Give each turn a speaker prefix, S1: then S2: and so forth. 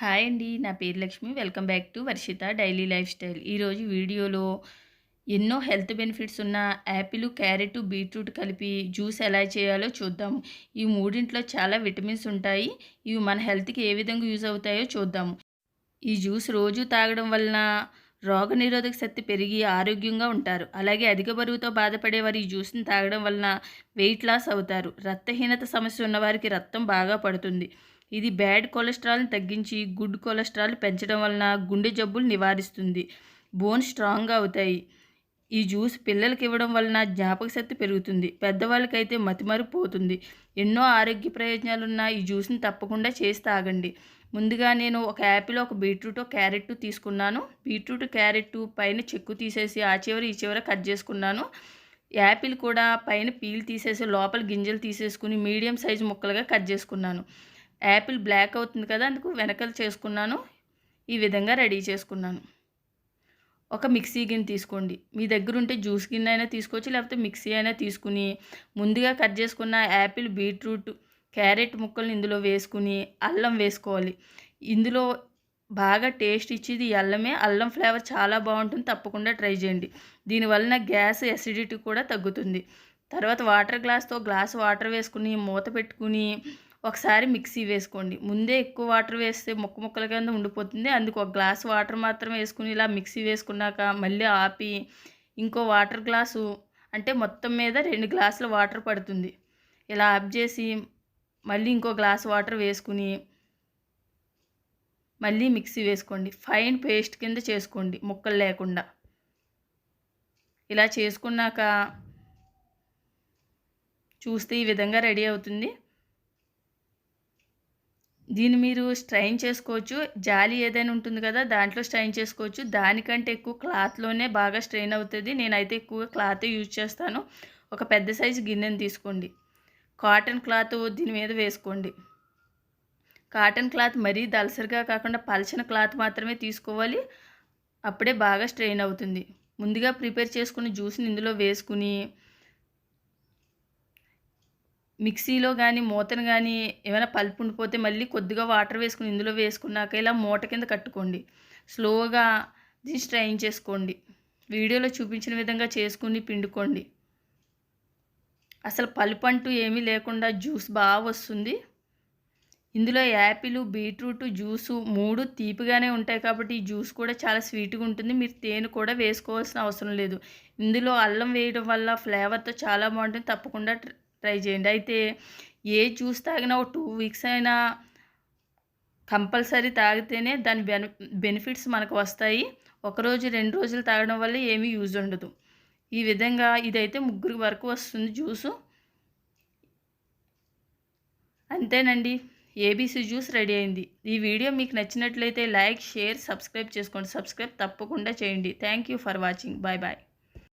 S1: Hi అండి నా పేరు Lakshmi. Welcome back to Varshitha daily lifestyle. ఈరోజు వీడియోలో ఎన్నో హెల్త్ బెనిఫిట్స్ ఉన్న యాపిల్ క్యారెట్ బీట్రూట్ కలిపి జ్యూస్ ఎలా చేయాలో చూద్దాం. ఈ మూడింట్లో చాలా విటమిన్స్ ఉంటాయి. ఇవి మన హెల్త్కి ఏ విధంగా యూజ్ అవుతాయో చూద్దాము ఈ జ్యూస్ రోజు తాగడం వలన రోగనిరోధక శక్తి పెరిగి ఆరోగ్యంగా ఉంటారు. అలాగే అధిక బరువుతో బాధపడే వారు ఈ జ్యూస్ని తాగడం వలన వెయిట్ లాస్ అవుతారు. రక్తహీనత సమస్య ఉన్నవారికి రక్తం బాగా పడుతుంది. ఇది బ్యాడ్ కొలెస్ట్రాల్ని తగ్గించి గుడ్ కొలెస్ట్రాల్ పెంచడం వలన గుండె జబ్బులు నివారిస్తుంది. బోన్ స్ట్రాంగ్గా అవుతాయి. ఈ జ్యూస్ పిల్లలకి ఇవ్వడం వలన జ్ఞాపక శక్తి పెరుగుతుంది. పెద్దవాళ్ళకైతే మతిమరుపు పోతుంది. ఎన్నో ఆరోగ్య ప్రయోజనాలున్న ఈ జ్యూస్ని తప్పకుండా చేసి తాగండి. ముందుగా నేను ఒక యాపిల్ ఒక బీట్రూట్ క్యారెట్ తీసుకున్నాను. బీట్రూట్ క్యారెట్ పైన చెక్కు తీసేసి ఆ చివరి ఈ చివర కట్ చేసుకున్నాను. యాపిల్ కూడా పైన పీల్ తీసేసి లోపల గింజలు తీసేసుకుని మీడియం సైజు ముక్కలుగా కట్ చేసుకున్నాను. యాపిల్ బ్లాక్ అవుతుంది కదా అందుకు వెనకలు చేసుకున్నాను. ఈ విధంగా రెడీ చేసుకున్నాను. ఒక మిక్సీ గిన్నె తీసుకోండి. మీ దగ్గర ఉంటే జ్యూస్ గిన్నె అయినా తీసుకోవచ్చు లేకపోతే మిక్సీ అయినా తీసుకుని ముందుగా కట్ చేసుకున్న యాపిల్ బీట్రూట్ క్యారెట్ ముక్కల్ని ఇందులో వేసుకుని అల్లం వేసుకోవాలి. ఇందులో బాగా టేస్ట్ ఇచ్చేది అల్లమే. అల్లం ఫ్లేవర్ చాలా బాగుంటుంది తప్పకుండా ట్రై చేయండి. దీనివలన గ్యాస్ ఎసిడిటీ కూడా తగ్గుతుంది. తర్వాత వాటర్ గ్లాస్తో గ్లాస్ వాటర్ వేసుకుని మూత పెట్టుకుని ఒకసారి మిక్సీ వేసుకోండి. ముందే ఎక్కువ వాటర్ వేస్తే ముక్క మొక్కల కింద ఉండిపోతుంది. అందుకు ఒక గ్లాస్ వాటర్ మాత్రం వేసుకుని ఇలా మిక్సీ వేసుకున్నాక మళ్ళీ ఆపి ఇంకో వాటర్ గ్లాసు అంటే మొత్తం మీద రెండు గ్లాసుల వాటర్ పడుతుంది. ఇలా ఆఫ్ చేసి మళ్ళీ ఇంకో గ్లాస్ వాటర్ వేసుకుని మళ్ళీ మిక్సీ వేసుకోండి. ఫైన్ పేస్ట్ కింద చేసుకోండి ముక్కలు లేకుండా. ఇలా చేసుకున్నాక చూస్తే ఈ విధంగా రెడీ అవుతుంది. దీన్ని మీరు స్ట్రైన్ చేసుకోవచ్చు. జాలి ఏదైనా ఉంటుంది కదా దాంట్లో స్ట్రైన్ చేసుకోవచ్చు. దానికంటే ఎక్కువ క్లాత్లోనే బాగా స్ట్రెయిన్ అవుతుంది. నేనైతే ఎక్కువ క్లాత్ యూజ్ చేస్తాను. ఒక పెద్ద సైజు గిన్నెని తీసుకోండి. కాటన్ క్లాత్ దీని మీద వేసుకోండి. కాటన్ క్లాత్ మరీ దలసరిగా కాకుండా పలచిన క్లాత్ మాత్రమే తీసుకోవాలి. అప్పుడే బాగా స్ట్రెయిన్ అవుతుంది. ముందుగా ప్రిపేర్ చేసుకున్న జ్యూస్ని ఇందులో వేసుకుని మిక్సీలో కానీ మూతను కానీ ఏమైనా పల్పు ఉండిపోతే మళ్ళీ కొద్దిగా వాటర్ వేసుకుని ఇందులో వేసుకున్నాక ఇలా మూట కింద కట్టుకోండి. స్లోగా దీన్ని స్ట్రైన్ చేసుకోండి. వీడియోలో చూపించిన విధంగా చేసుకుని పిండుకోండి. అసలు పలుపు అంటూ ఏమీ లేకుండా జ్యూస్ బాగా వస్తుంది. ఇందులో యాపిల్ బీట్రూట్ జ్యూసు మూడు తీపిగానే ఉంటాయి కాబట్టి ఈ జ్యూస్ కూడా చాలా స్వీట్గా ఉంటుంది. మీరు తేనె కూడా వేసుకోవాల్సిన అవసరం లేదు. ఇందులో అల్లం వేయడం వల్ల ఫ్లేవర్తో చాలా బాగుంటుంది. తప్పకుండా ట్రై చేయండి. అయితే ఏ జ్యూస్ తాగినా ఒక టూ వీక్స్ అయినా కంపల్సరీ తాగితేనే దాని బెని బెనిఫిట్స్ మనకు వస్తాయి. ఒకరోజు రెండు రోజులు తాగడం వల్ల ఏమీ యూజ్ ఉండదు. ఈ విధంగా ఇదైతే ముగ్గురు వరకు వస్తుంది జ్యూసు. అంతేనండి. ఏబీసీ జ్యూస్ రెడీ అయింది. ఈ వీడియో మీకు నచ్చినట్లయితే లైక్ షేర్ సబ్స్క్రైబ్ చేసుకోండి. సబ్స్క్రైబ్ తప్పకుండా చేయండి. Thank you for watching. Bye bye.